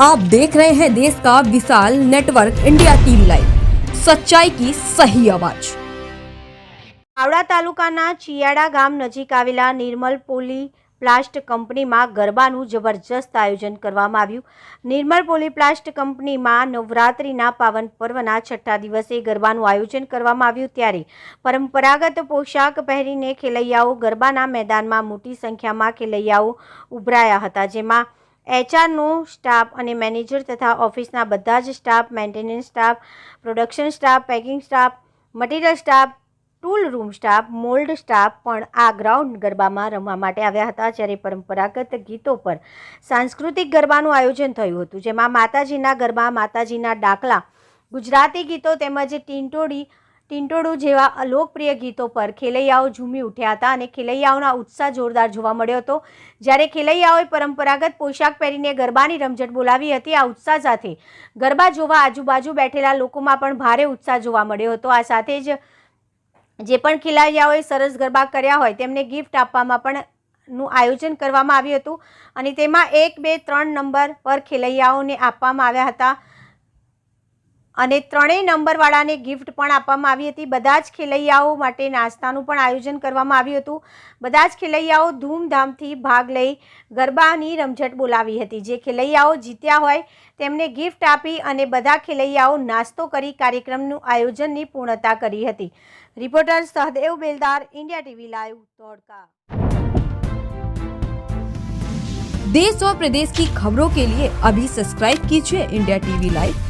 आप देख रहे हैं देश का विशाल नेटवर्क इंडिया टीवी लाइव सच्चाई की सही आवाज આવડા તાલુકાના ચિયાડા ગામ નજીક આવેલા નિર્મલ પોલી પ્લાસ્ટ કંપનીમાં ગરબાનું જબરજસ્ત આયોજન કરવામાં આવ્યું નિર્મલ પોલી પ્લાસ્ટ કંપનીમાં નવરાત્રિના પાવન પર્વના છઠ્ઠા દિવસે ગરબાનું આયોજન કરવામાં આવ્યું ત્યારે પરંપરાગત પોશાક પહેરીને ખેલૈયાઓ ગરબાના મેદાનમાં મોટી સંખ્યામાં ખેલૈયાઓ ઉભરાયા હતા જેમાં એચઆરનો સ્ટાફ અને મેનેજર તથા ઓફિસના બધા જ staff, maintenance staff, production staff, packing staff, material staff, tool room staff, mould staff પણ આ ગ્રાઉન્ડ ગરબામાં રમવા માટે આવ્યા હતા જ્યારે પરંપરાગત ગીતો પર સાંસ્કૃતિક ગરબાનું આયોજન થયું હતું, જેમાં માતાજીના ગરબા, માતાજીના ડાકલા, ગુજરાતી ગીતો તેમજ ટીંટોડી ટીંટોડું જેવા લોકપ્રિય ગીતો પર ખેલૈયાઓ ઝૂમી ઉઠ્યા હતા અને ખેલૈયાઓના ઉત્સાહ જોરદાર જોવા મળ્યો હતો. જ્યારે ખેલૈયાઓએ પરંપરાગત પોશાક પહેરીને ગરબાની રમઝટ બોલાવી હતી, આ ઉત્સાહ સાથે ગરબા જોવા આજુબાજુ બેઠેલા લોકોમાં પણ ભારે ઉત્સાહ જોવા મળ્યો હતો. આ સાથે જ જે પણ ખેલૈયાઓએ સરસ ગરબા કર્યા હોય, તેમને ગિફ્ટ આપવામાં પણ નું આયોજન કરવામાં આવ્યું હતું અને તેમાં એક બે ત્રણ નંબર પર ખેલૈયાઓને આપવામાં આવ્યા હતા. અને ત્રણેય નંબરવાળાને ગિફ્ટ પણ આપવામાં આવી હતી બધા જ ખેલૈયાઓ માટે નાસ્તાનું પણ આયોજન કરવામાં આવ્યું હતું બધા જ ખેલૈયાઓ ધૂમધામથી ભાગ લઈ ગરબાની રમઝટ બોલાવી હતી જે ખેલૈયાઓ જીત્યા હોય તેમને ગિફ્ટ આપી અને બધા ખેલૈયાઓ નાસ્તો કરી કાર્યક્રમનું આયોજનની પૂર્ણતા કરી હતી reporter Sahdev Beldar India TV live Dholka देश और प्रदेश की खबरों के लिए अभी सब्सक्राइब कीजिए इंडिया टीवी लाइव